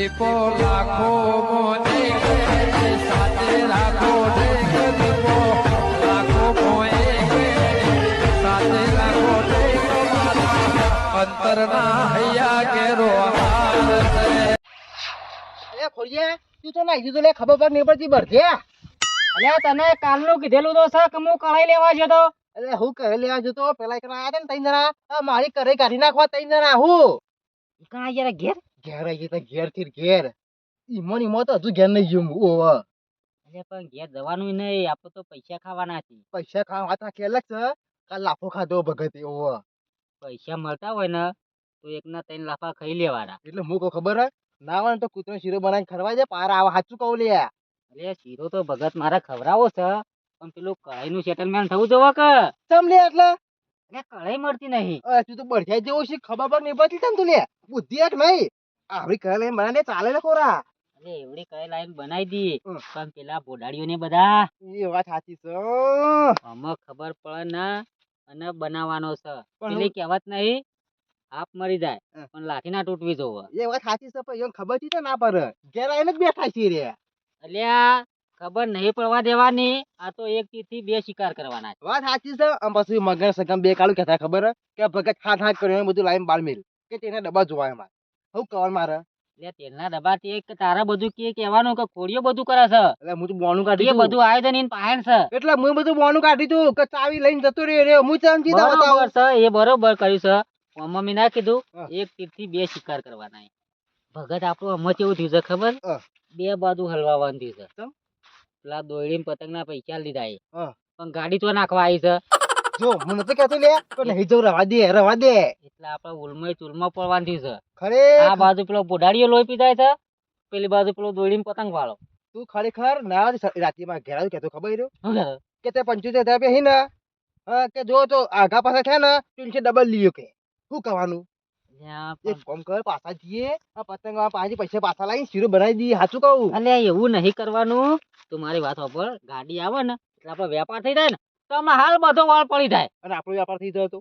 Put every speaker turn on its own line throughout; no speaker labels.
દીપો લાખો મોને સાથે રાખો દીપો લાખો મોએ સાથે રાખો અંતરના હૈયા કેરો હાર છે.
તું તો નાખી દીધું લે ખબર પર નહીં પડતી બરજે
અલ્યા તને કાલનું કીધેલું તો છે કે હું કળાઈ લેવા જતો
અરે હું કહે લેવા જતો પેલા એક આયા હતા ને ત્રણ જણા મારી કરે કાઢી નાખવા ત્રણ જણા હું
કાં યાર ઘેર?
ઘેર આવી ગયા ઘેરથી ઘેર. ઈમોન ઈમો તો હજુ ઘેર નહીં ગયું ઓવા.
અલ્યા પણ ઘેર જવાનું નહીં આપણે તો પૈસા ખાવાના છે.
પૈસા ખાવા આખી અલગ છે કાલ લાફો ખાધો ભગત ઓવા.
પૈસા મળતા હોય ને તો એકના ત્રણ લાફા ખાઈ લેવાના.
એટલે હું કહું ખબર હે? ના હોય ને તો કૂતરો શીરો બનાવીને ખરવા જાય પાર આવા સાચું કહું લે.
અરે શીરો તો ભગત મારા ખવડાવો છે પણ પેલું કઢાઈનું સેટલમેન્ટ થવું જોવા કે
ચમ લે એટલે?
અરે કઢાઈ મળતી નહીં.
તું તો બળખાઈ જેવો છે ખબર પર નહીં પડતી તને તું લે. બુદ્ધિ એક નહીં. આવડી કઈ લઈને બનાવીને ચાલે ને કોરા
અરે એવડી કઈ લાઈન બનાવી દી. પણ પેલા બોડાડીઓને બધા.
એ વાત સાચી છે
અમે ખબર પડે ના અને બનાવવાનો છે. પેલી કહેવત નહીં આપ મરી જાય પણ લાઠી ના તૂટવી જોવે.
એ વાત સાચી છે પણ એને ખબર છે ના પડે? ઘેર આવીને જ બેઠા છીએ રે.
અલ્યા ખબર નહીં પડવા દેવાની આ તો એક થી બે શિકાર કરવાના છે.
વાત સાચી છે આમ પછી મગન સગમ બે કાળું કહેતા ખબર કે ભગત હાથ હાથ કર્યો બધું લાઈન બાળમેલ કે તેને ડબ્બા જોવા એમાં હું કવર મારે?
એટલે તેલના ડબ્બાથી એક તારા બધું કે કહેવાનું કે કોળીઓ બધું કરે છે.
એટલે હું તો બોનું
એ
કાઢી
બધું આયોજન ઈન પાહેણ છે.
એટલે હું બધું બોનું કાઢી તું કે ચાવી લઈને જતો રહ્યો રે હું જીતા બતાવું
બરોબર છે એ બરોબર કર્યું છે. મમ્મી ના કીધું
એક
એક તીરથી બે શિકાર કરવાના ભગત આપણું અમત કેવું થયું છે ખબર? બે બાજુ હલવાવાનું થયું છે. પેલા દોયડી પતંગ ના પૈસા લીધા એ પણ ગાડી તો નાખવા આવી છે.
જો મને તો કહેતો લે તો નહીં જવું રવા દે રવા દે.
એટલે આપણે ઉલમય ચૂલમાં પડવાનું છે.
ખરે
આ બાજુ પેલો બોડાડીઓ લોહી પીધાય છે પેલી બાજુ પેલો દોડીને પતંગ વાળો.
તું ખરેખર ના રાતીમાં ઘેર કહેતો ખબર રહ્યો કે તે પંચોતેર હજાર રૂપિયા હી ને? હા, કે જો તો આઘા પાછા થયા ને તીનસો ડબલ લીયો કે. શું કહેવાનું એક
પણ-
કર પાછા જઈએ આ પતંગ પાછી પૈસા પાછા લાવી શીરો બનાવી દઈએ સાચું કહું?
અલ્યા એવું નહીં કરવાનું. તું મારી વાત ઉપર ગાડી આવે ને એટલે આપણો વેપાર થઈ જાય ને તો હમણાં હાલ બધો વાળ પડી જાય.
અને આપણો વ્યાપાર થઈ જતો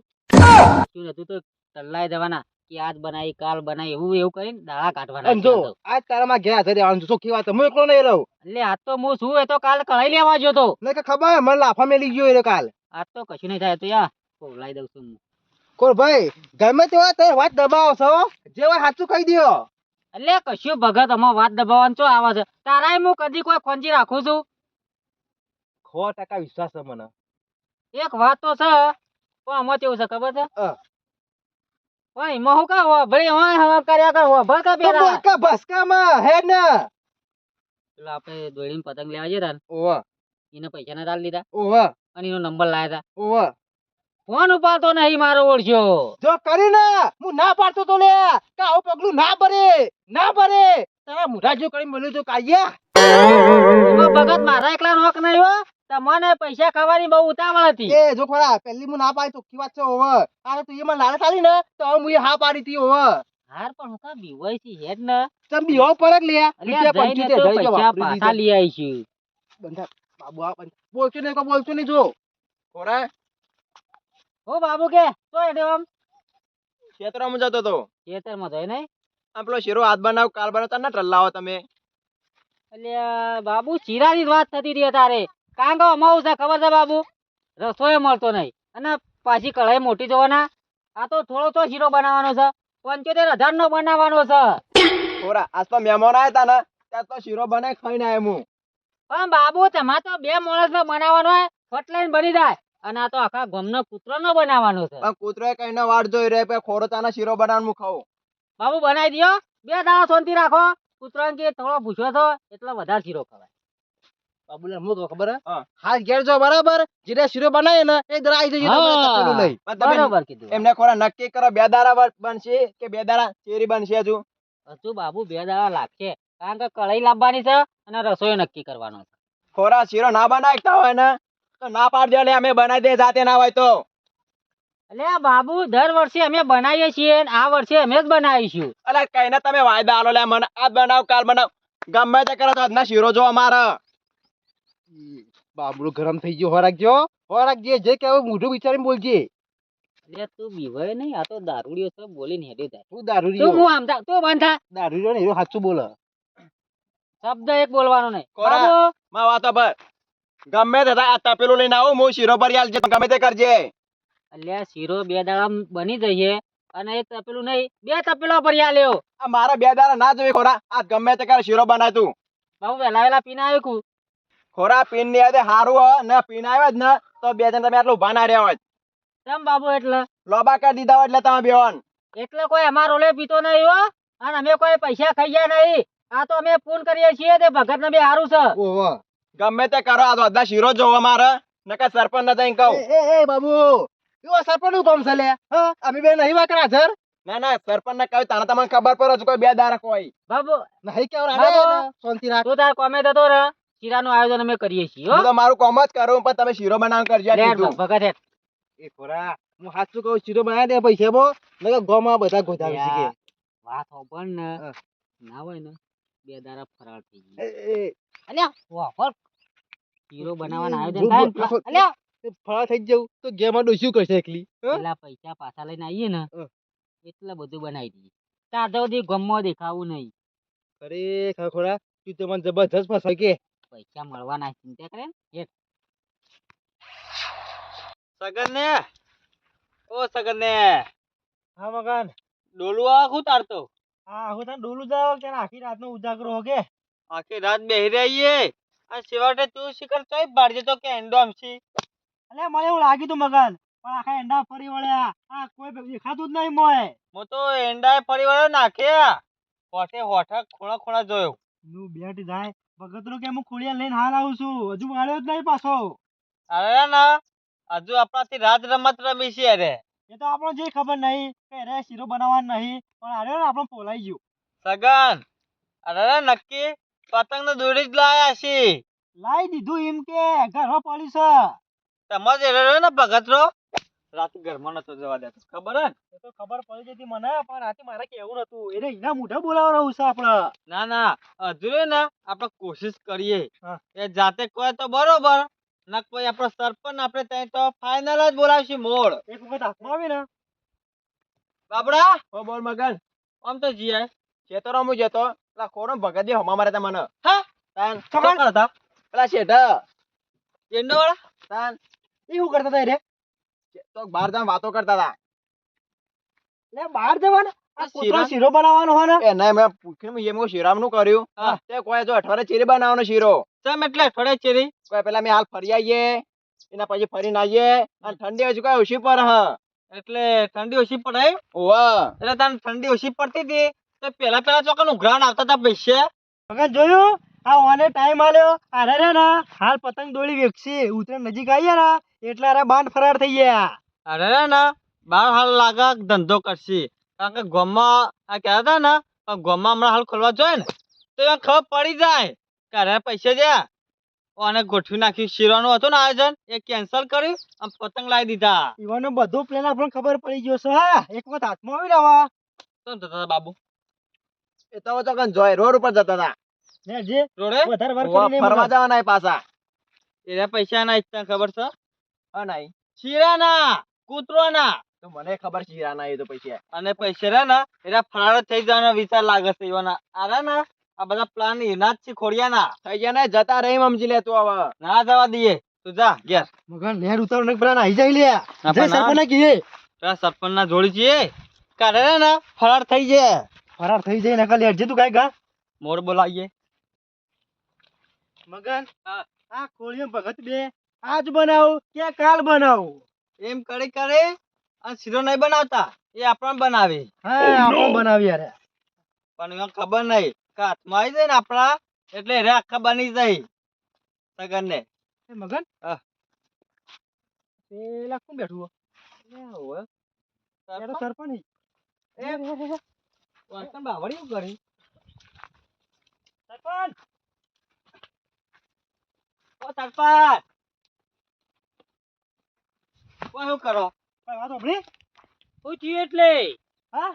શું હતું તો ટલ્લાઈ જવાના. કે આજ બનાવી કાલ બનાવી એવું એવું કરીને દાળા કાઢવાના
જો
છે આ.
આજ તારામાં હાજર રહેવાનું છે. ચોખ્ખી વાત છે. એકલો નહીં રહું.
એટલે આજ તો હું શું એ તો કાલ કઢાઈ લેવા ગયો તો.
ને કે ખબર મને લાફા મેલી ગયો એ કાલ.
આજ તો કશું નહીં થાય તો યા કોલાઈ દઉં છું.
કોર ભાઈ ગમે તે વાત તમે વાત દબાવો છો જે હોય સાચું કહી દયો.
એટલે કશું ભગત અમાર વાત દબાવવાનું ચો આવે છે? તારાય હું કદી કોઈ ખોંજી રાખું છું?
સો ટકા વિશ્વાસ છે મને.
એક વાત તો છે પણ આમાં કેવું છે ખબર છે?
ભાઈ
મહુ કા હો કા હોભળી હોય હવે કર્યા કર હોભળ કા
તો
પેલા?
ભસકા માં હે ને?
એટલે આપણે દોડીને પતંગ લેવા જઈએ ને
ઓવા.
એને પૈસા ના તાલ લીધા
ઓવા.
અને એનો નંબર લાયા તા.
ઓવા.
ફોન ઉપાડતો નહીં મારો ઓળખ્યો
જો કરી ને હું ના પાડતો તો લે કે આવું પગલું ના ભરે ના ભરે. તારા મુઢા જો કરી મળ્યું તો
કાયા ભગત મારા એકલા નોક નહીં હો. તમને પૈસા ખાવાની બહુ ઉતાવળ હતી.
એ જો ખોરા પહેલી હું ના પાડી ચોખ્ખી વાત છે ઓવર આ તું એમાં લાલચ આલી ને તો હું હા પાડી હતી ઓવર
હાર પણ હું કા બીવાય છે હેડ ને?
તમ બીવો પડે લે
અલ્યા પૈસા પાછા લઈ આવીશું.
બંધા બાબુ આ બંધ. બોલছো નહીં કોઈ બોલતું નહીં જો. ખોરા
હો બાબુ કે તો એડે આમ.
ખેતરમાં જતો તો.
ખેતરમાં જાય નહીં?
આપણો શેરો શીરો હાથ બનાવ કાલ બનાવતા ના ટલ્લાવો તમે.
અલ્યા બાબુ ચીરાની વાત થતી રહી તારે કારણ કે અમારું છે ખબર છે બાબુ? રસોઈ મળતો નહીં. અને પાછી કઢાઈ મોટી જોવાના. આ તો થોડો તો શીરો બનાવવાનો છે. પંચોતેર હજાર નો બનાવવાનો છે.
ખોરા આજ તો મહેમાન આવ્યા તા ને ત્યાં તો શીરો બનાવી ખાઈને આવ્યો હું.
પણ બાબુ તમારે તો બે માણસ નો બનાવવાનો હોય ફટલાઈન બની જાય. અને આ તો આખા ગામનો કૂતરો નો બનાવવાનો છે.
પણ કૂતરોએ કઈ વાટ જોઈ રહે કે ખોરો તાના શીરો બનાવવાનું હું ખાઉં.
બાબુ બનાવી દો બે દાડા શાંતિ રાખો. કૂતરો કે થોડો પૂછ્યો છો એટલે વધારે શીરો ખવાય.
બાબુને હું તો ખબર હા. હાથ ઘેર જો બરાબર? જેને શીરો બનાવે ને એ દરા આવી જજો
બરોબર કીધું.
એમને ખોરા નક્કી કરો બે દારા બનશે કે બે દારા ચેરી બનશે હજુ?
હજુ બાબુ બે દારા લાગશે. કારણ કે કળાઈ લાવવાની છે અને રસોઈ નક્કી કરવાનો છે.
ખોરા શીરો ના બનાવતા હોય ને તો ના પાડ દે અમે બનાવી દે જાતે ના હોય તો.
અલે બાબુ દર વર્ષે અમે બનાવીએ છીએ આ વર્ષે અમે જ બનાવીશું.
અલા કઈને તમે વાયદા આલો લે મને આજ બનાવ કાલ બનાવ. ગમે તે કરો તો આજના શીરો જો અમારે.
બાબુડો ગરમ થઈ ગયો. હોરાક જો હોરાક જે કહેવું મોઢું વિચારીને બોલજે.
લે તું બીવાય નહીં આ તો દારૂડિયો છે બોલીને હેડી જાય.
તું દારૂ
તું હું આમ થા તું બંધ થા.
દારૂ રહ્યો ને એરો સાચું બોલે.
શબ્દ એક બોલવાનો નહીં.
કોરા. માં વાતો પર ગમે તે થાય, આ તપેલું લઈને આવું હું શીરો ભરી આલજે ગમે તે કરજે.
અલ્યા શીરો બે દાડા બની જઈએ અને એ તપેલું નહીં બે તપેલો ભરી આલ્યો.
આ મારા બે દાડા ના જોઈ ખોરા આ ગમે તે કર શીરો બનાય તું.
બાબુ વેલા વેલા પીને આવ્યો
ખોરા પીનની આવે હારું હ ને પીન આવ્યો જ ને તો બે જણ તમે આટલું ઊભા ના રહ્યા હોત
કેમ બાબુ એટલે?
લોબા કરી દીધા હોય એટલે તમે બેવાન
એટલે કોઈ અમારો લે પીતો નહીં હો અને અમે કોઈ પૈસા ખાઈયા નહીં. આ તો અમે ફોન કરીએ છીએ તે ભગત ને બે હારું છે.
ઓહો.
ગમે તે કરો આ તો અડધા શીરો જોવો મારે. નકર સરપંચ ને તઈ કહું.
એ એ એ બાબુ. યો સરપંચનું કામ છે લે? હા? અમે બે નહીં વાકરા હાજર
ના ના સરપંચ ને કહ્યું તાને તમને ખબર પડે કોઈ બે દાડા કોઈ
બાબુ
નહીં કેવું. શાંતિ રાખ.
તું તાર કોમે દતો રે શીરાનું આયોજન અમે કરીએ છીએ હું.
તો મારું કોમ જ કરું પણ તમે શીરો બનાવ કરજો
ભગત હે
એ ખોરા હું સાચું કહું શીરો બનાવી દે પૈસા બો. નકર ગોમાં બધા ગોધાવી શકે
વાત હોભળ ને. ના હોય ને બે દારા ફરાળ થઈ
એ,
ગઈ અલ્યા હોભળ. શીરો બનાવવાનું આયોજન થાય અલ્યા
ફળા થઈ જવું. તો ગેમાં ડોસ્યું કરશે એકલી?
પેલા પૈસા પાછા લઈને આવીએ ને એટલા બધું બનાવી દઈએ. ત્યાં સુધી ગમમાં દેખાવું નહીં.
ખરેખર ખોરા તું તો મને જબરજસ્ત ફસાય કે.
પૈસા મળવાના ચિંતા કરે ને?
સગન ને ઓ સગન ને
હા મગન.
ડોલું આ શું તારતો
હા હું તને ડોલું જાવ કે આખી રાતનો ઉજાગરો હોગે
આખી રાત બેહી રહીએ. આ સેવાટે તું શિખર ચોય બાળજે તો કે એન્ડો છી
અલે મને એવું લાગ્યું તું મગન. પણ આખા એંડા ફરી વળ્યા. આ કોઈ દેખાતું જ નહીં મોય.
મો તો એંડાએ ફરી વળ્યો નાખ્યા હોઠે હોઠા ખૂણા ખૂણા જોયો.
નું બેટ જાય. ભગતનું કે હું ખોળિયા લઈને હાલ આવું છું? હજુ વાળ્યો જ નહીં પાછો.
અરે ના હજુ આપણાથી રાત રમત રમી છે અરે.
એ તો આપણો જે ખબર નહીં કે અરે શીરો બનાવવાનો નહીં પણ અરે ને આપણો પોલાઈ ગયો.
સગન અરે નક્કી? પતંગ નો દોરી જ લાયા છી
લાઈ દીધું એમ કે ઘરમાં પડ્યું છે.
તમારે ભગતરો ને રાતે ઘરમાં નતો જવા દેતો. ખબર હે?
એ તો ખબર પડી જતી મને પણ રાતે મારે કેવું નતું. એને એના મોઢા બોલાવવાનું છે આપણે
ના ના હજુ ના આપણે કોશિશ કરીએ. એ જાતે કહે તો બરોબર ના કોઈ આપણો સરપંચ આપણે ત્યાં તો ફાઇનલ જ બોલાવશું મોડ.
એક વખત હાથમાં આવી ને
બાબડા
હો બોલ મગન.
આમ તો જીએ.
ચેતો રમું જતો પેલા ખોરો ભગત દે હમા મારે મને.
હા?
તાન.
ખબર કરતા
પેલા શેઠ
એંડો વાળા
તાન.
એ શું કરતા તા રે?
તો બહાર જઈને વાતો કરતા હતા
લે બહાર જવાના? આ
આ
કૂતરો
શીરા-
શીરો બનાવવાનો હોય ને?
એ ના મેં પૂછ્યું મેં એમ શીરામનું કર્યું. તે કોઈ જો અઠવાડિયે ચીરી બનાવવાનો શીરો.
ચમ એટલે થોડે ચેરી?
કોઈ પેલા મેં હાલ ફરી આવીએ એના પછી ફરીને આવીએ અને ઠંડી હજુ કઈ ઓછી પર હ.
એટલે ઠંડી ઓછી પડે
ઓવા
એટલે તને ઠંડી ઓછી પડતી હતી તો પેલા પેલા ચોકન ઉઘરાણ આવતા હતા પૈસે.
જોયું આ ઓને ટાઈમ આલ્યો. અરે રે ના હાલ પતંગ દોડી વેચશે ઉતરાણ નજીક આવીએ ને એટલે અરે બાંધ ફરાર થઈ ગયા.
અરે ના ને બાર હાલ લાગે ધંધો કરશે. કારણ કે ગોમાં આ કહેતા હતા ને પણ ગોમાં હમણાં હાલ ખોલવા જોઈએ ને તો એમાં ખબર પડી જાય. ઘરે પૈસા જ્યાં અને ગોઠવી નાખ્યું શીરાનું હતું ને આયોજન એ કેન્સલ કર્યું અને પતંગ લાવી દીધા.
ઈવાનો બધો પ્લાન આપણને ખબર પડી ગયો છે હા. એક વખત હાથમાં આવી રહ્યા
તો જતા હતા બાબુ?
એ તો તો કન જોય રોડ ઉપર જતા હતા.
ને જે
રોડે?
વધારે
વર્ક
કરીને
ફરવા જવાના પાછા.
એના પૈસા ના ઈચ્છા ખબર છે?
નહીં.
શીરાના કૂતરોના.
તો મને ખબર છે એ તો પૈસા
અને પૈસા રે એના ફરાર થઈ જવાનો વિચાર લાગે છે એવાના. અરે ને આ બધા પ્લાન એના જ છે ખોડિયાના.
થઈ ગયા ને? જતા રહી મમજી લે તું હવે.
ના જવા દઈએ. તું જા ઘેર.
મગન લહેર ઉતારો પ્લાન નાહી જાય લ્યા
ના,
જય સરપંચ કીએ
તા સરપંચ ના જોડી છીએ કાઢે ને ફરાર થઈ જાય.
ફરાર થઈ જાય નકલ લેટ જે તું કાઈ ગા.
મોર બોલાવીએ.
મગન આ કોળીઓ ભગત બે. આજ બનાવું કે કાલ બનાવું?
એમ કરી કરે આ શીરો નહીં બનાવતા એ આપણને બનાવે.
હા આપણે બનાવી યાર
પણ એમાં ખબર નહીં કે હાથમાં આવી જાય ને આપણા એટલે રે આખા બની જાય. સગન ને
મગન?
હા.
પેલા કોણ બેઠું હો? સરપંચ.
એ વાંચન બાવળી કરી.
સરપંચ!
ઓ સરપંચ! ઓ કરો?
કઈ વાત સાંભળી?
શું એટલે.
હા?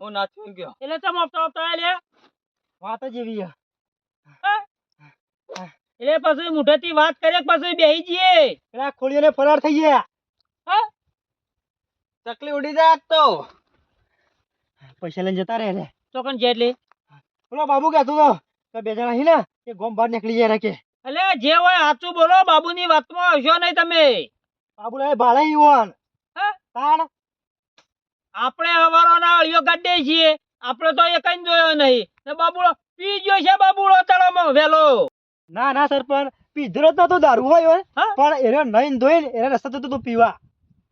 હું નાચું ગયો.
એટલે તમે આપતા આપતા લે
વાત જ એવી
એટલે પછી મુઠેથી વાત કરે પછી બેહી જઈએ?
પેલા ખોળીઓને ફરાર થઈ ગયા.
ચકલી ઉડી જાય તો.
પૈસા લઈને જતા રહે લે
ચોકન જે એટલે?
બોલો બાબુ કહેતો હતો કે બે જણા હી ને એ ગોમ બહાર નીકળી જાય કે.
એટલે જે હોય સાચું બોલો બાબુની વાતમાં આવશો નહીં તમે.
બાબુ લે ભાડે ઈવન
હા?
તાણ?
આપણે હવારોના અળિયો કાઢીએ છીએ. આપણે તો એ કઈ જોયો નહીં. ને બાબુડો પી ગયો છે બાબુડો તળાવમાં વેલો
ના ના સરપંચ પીધરો જ નતો દારૂ હોય. પણ એને નહીં ધોઈને એને રસ્તો તો તું પીવા.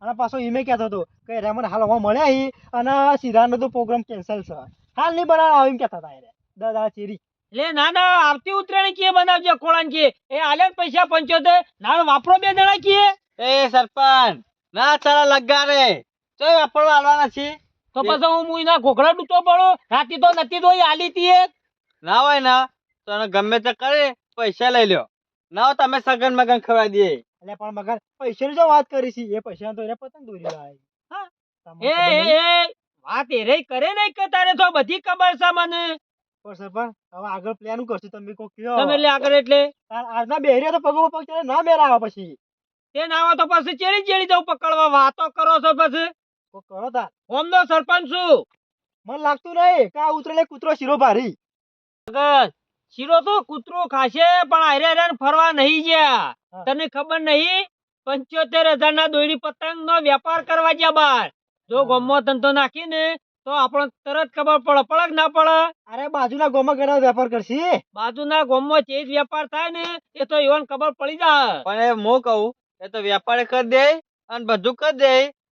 અને પાછો ઈમે કહેતો હતો કે રેમન હાલ હવા મળ્યા હી. અને સીધાનો તો પ્રોગ્રામ કેન્સલ છે. હાલ નહીં બનાવ આવીને કહેતા હતા એને. દાદા ચેરી.
લે ના ના આવતી ઉતરાણી કે બનાવજો કોળાન કે એ આલે ને પૈસા પંચોતેર. ના વાપરો બે જણા કીએ.
એ સરપંચ ના ચાલા લગા રે ચોય આપણો આલવાના છે?
તો પછી હું મુઈના ઘોઘરા ડૂતો પડો? રાતી તો નથી તો આલી તી એક.
ના હોય ના તો એને ગમે તે કરે પૈસા લઈ લ્યો. ના હોય તમે સગન મગન ખવડાવી દઈએ.
એટલે પણ મગર પૈસાની જો વાત કરી છે? એ પૈસા તો એને પતંગ દોરી
હા? એ એ વાત એ રે કરે ને કે તારે તો બધી ખબર છે મને?
પણ સરપંચ હવે આગળ પ્લાન કરશું. તમે કોઈ કયો.
તમે એટલે આગળ એટલે.
તાર આજના બેહર્યા તો પગો પગ ચાલે ના મેરા આવે પછી.
તે નાવા તો પછી ચેડી ચેડી જવું પકડવા વાતો કરો છો પછી?
કરો તાર.
ઓમનો સરપંચ છું.
મને લાગતું નહીં કે આ ઉતરેલે કૂતરો શીરો ભારી.
શીરો તો કૂતરો ખાશે પણ આરે આરે ફરવા નહીં ગયા તને ખબર નહીં? પંચોતેર હજાર ના દોયડી પતંગ નો વેપાર કરવા ગયા બાર. જો. ગમો ધંધો નાખીને તો આપણને તરત ખબર પડે પડક ના પડે.
અરે બાજુના ગોમાં ઘણા વેપાર કરશી.
બાજુના ગોમમાં જે જ વેપાર થાય ને એ તો એવાને ખબર પડી જાય.
પણ એ મો કહું એ તો વેપાર કરી દે અને બધું કરી દે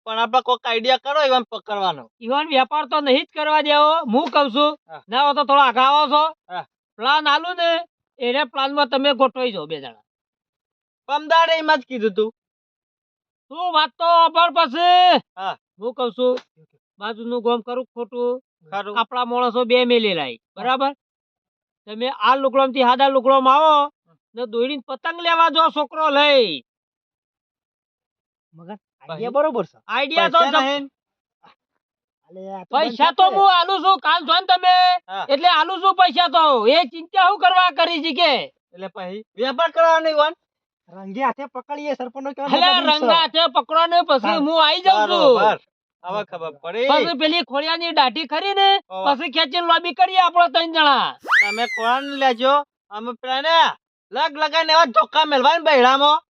પણ આપણે કોઈક આઈડિયા કરો ઈવન પકડવાનો.
ઈવન વેપાર તો નહીં જ કરવા દેવો હું કઉ છું. ના હો તો થોડો આગળ આવો છો પ્લાન આલું ને એને પ્લાનમાં તમે ગોઠવાઈ જાઓ બે જણા.
પમદાડે એમાં જ કીધું તું.
તું વાત તો અભર પછી?
હા.
હું કઉ છું બાજુનું ગોમ કરું ખોટું? આપણા માણસો બે મેલી લાય. બરાબર? તમે આ લુકડો થી હાદા લુગડોમ આવો ને દોડીને પતંગ લેવા જો છોકરો લઈ.
મગર આઈડિયા બરોબર છે.
આઈડિયા તો
પૈસા નહીં.
તો
પૈસા તો હું આલુ છું કાલ છો તમે. એટલે આલુ છું પૈસા તો. એ ચિંતા શું કરવા કરી છે કે?
એટલે પછી વેપાર કરવાનો ઈવન
રંગે હાથે પકડીએ સરપંચ
એટલે રંગે હાથે પકડો પછી
હું.
આવી જાઉં છું.
હવે ખબર પડી.
પછી પેલી ખોડિયાની દાઢી ખરી ને પછી ખેંચીને લોબી કરીએ આપણો ત્રણ જણા.
તમે કોણ લેજો. અમે પેલા લગ લગાઈને એવા ધોકા મેલવાય ને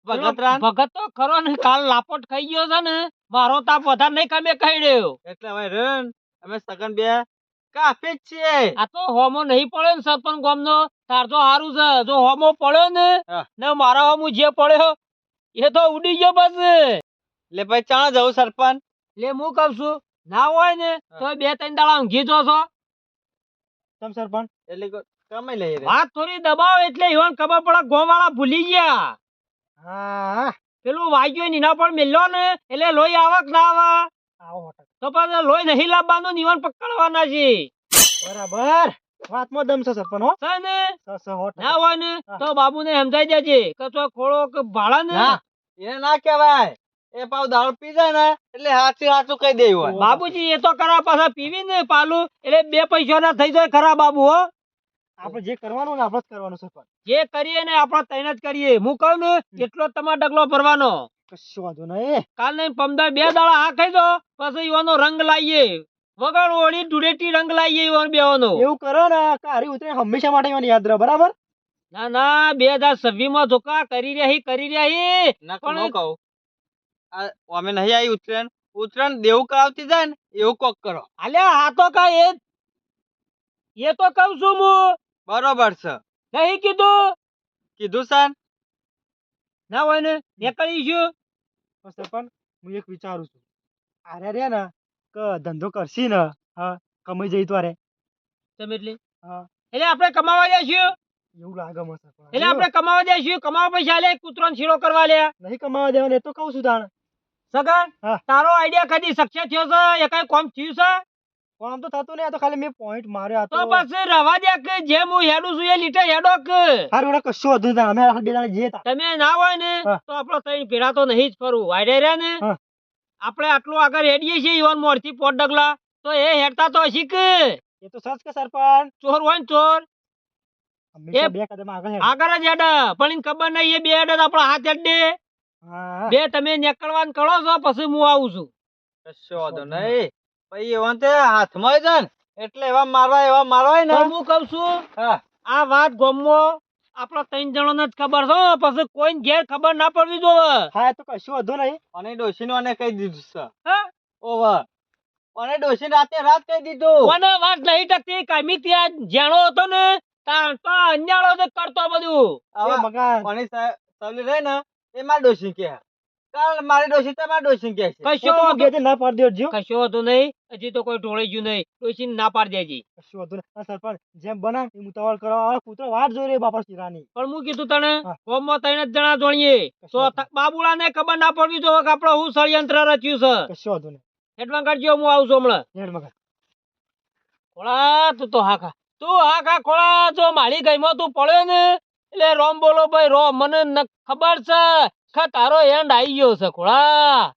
ભગતરાન
ભગત તો ખરો ને કાલ લાપોટ ખાઈ ગયો છે ને મારો તાપ વધારે નહીં કમે ખાઈ રહ્યો.
એટલે ભાઈ રન અમે સગન બે કાફી જ છીએ.
આ તો હોમો નહીં પડ્યો ને સરપંચ ગામનો તાર તો સારું છે. જો હોમો પડ્યો ને ને મારા હોમો જે પડ્યો એ તો ઉડી ગયો બસ.
એટલે ભાઈ ચાણ જવું સરપંચ?
એટલે હું કઉ છું ના હોય ને તો બે ત્રણ દાડા ઊંઘી જો છો.
તમ સરપંચ
એટલે લઈએ રે
વાત થોડી દબાવ એટલે ઈવન ખબર પડે ગોવાળા ભૂલી ગયા.
હા.
પેલું વાગ્યો નીના પર મેલ્યો ને એટલે લોહી આવક ના આવે.
આવો
તો પણ લોહી નહીં લાવવાનું નીવન પકડવાના છે.
બરાબર. વાતમાં દમ છે સરપંચ હો.
છે ને? ના હોય ને. તો બાબુને સમજાઈ દેજે કે તો ખોળો કે ભાડા ને?
એ ના કહેવાય. એ પાવ દારૂ પી જાય ને એટલે હાચું હાચું કહી દેવું
બાબુજી એ તો કરા પાછા પીવી ને પાલું એટલે બે પૈસા ના થઈ જાય ખરા બાબુ હો.
આપણે જે કરવાનું ને આપણે જ કરવાનું સરપંચ
જે કરીએ ને આપણે તૈન જ કરીએ. હું કહું ને એટલો તમારો ડગલો ભરવાનો.
કશું વાંધો નહીં
કાલ નહીં પમદાર બે દાડા હા ખાઈ દો પછી એવાનો રંગ લાવીએ વગર ઓળી ધૂળેટી રંગ લાવીએ એવાનો બેવાનો.
એવું કરો ને કારી ઉતરે હંમેશા માટે મને યાદ રહે બરાબર?
ના ના બે હજાર છવ્વીસમાં ધોકા કરી રહ્યા કરી રહ્યા
ના કોણ કહું. અમે નહીં આવી ઉત્તરાયણ ઉત્તરાયણ દેવું કાવતી જાય ને એવું કોક કરો.
અલ્યા હા તો કા એ એ તો કઉ છું હું.
બરોબર છે.
નહીં કીધું.
કીધું સર
ના હોય ને નીકળીશું
પણ સરપંચ હું એક વિચારું છું. અરે રે ને કે ધંધો કરશી ને હા કમાઈ જઈ તો અરે
તમે એટલે?
હા.
એટલે આપણે કમાવા જઈશું.
એવું લાગે મને
એટલે આપણે કમાવા જઈશું. કમાવા પૈસા લે કૂતરો શીરો કરવા લે.
નહીં કમાવા દેવાનું એ તો કહું છું તાણ.
સગન તારો આઈડિયા કદી સક્સેસ થયો છે? એ કઈ કોમ થયું છે?
કામ તો થતું નહીં આ તો ખાલી મેં પોઈન્ટ માર્યો હતો
તો પછી રવા દે કે જે હું હેડું છું એ લીટે હેડો કે?
હારું એટલે કશું હતું નહીં અમે બે જણા જઈએ તા
તમે ના હોય ને તો આપણો ત્રણ ભેડા તો નહીં જ ફરું. વાડે રે ને આપણે આટલું આગળ હેડીએ છીએ યોન મોરથી પોટ ડગલા તો એ હેડતા તો હશી કે?
એ તો સચ કે સરપંચ?
ચોર હોય ને ચોર. એ-
બે કદમ આગળ હેડો.
આગળ જ હેડ પણ એને ખબર નહીં એ બે હેડ આપણો હાથ હેડ
દે.
બે તમે નીકળવાનું કરો છો પછી હું આવું છું.
કશો વાંધો નહીં. પછી એવા તે હાથમાં ને. એટલે એવા મારવા એવા મારવાય ને.
હું કઉ છું આ વાત ગમો. આપણા ત્રણ જણોને જ ખબર છે પછી કોઈ ઘેર ખબર ના પડવી જોવે
હા તો કશું વધુ નહીં.
અને ડોશીનો નું કહી દીધું છે.
હા?
ઓવર અને ડોશી રાતે રાત કહી દીધું.
મને વાત નહીં ટકતી કામી ત્યાં જાણો હતો ને તાણ તો કરતો બધું.
હવે રહે ને એ મારી ડોશી કે કાલ મારી ડોશી તો મારી કે છે.
કશો વાંધો-
ના પાડી દેજો.
કશો હતો નહીં. હજી તો કોઈ ઢોળાઈ ગયું નહીં. ડોશીને ના પાડી દેજી.
કશું વાંધો નહીં. સરપંચ જેમ બના એમ ઉતાવળ કરવા વાળો કૂતરો વાટ જોઈ રહી બાપા શીરાની
પણ હું કીધું તને
હા.
ત્રણ જ જણા જોણીએ તો બાબુલાને ખબર ના પડવી જોવે કે આપણે હું ષડયંત્ર રચ્યું છે.
કશું વાંધો નહીં.
હેડમાં કરજો હું આવું છું હમણાં. ખોળા તું તો હા ખા તું હા ખોળા જો મારી ગઈમાં તું પડ્યો ને એટલે રોમ બોલો ભાઈ રોમ. મને ન- ખબર છે. તારો એન્ડ આવી ગયો છે ખોળા.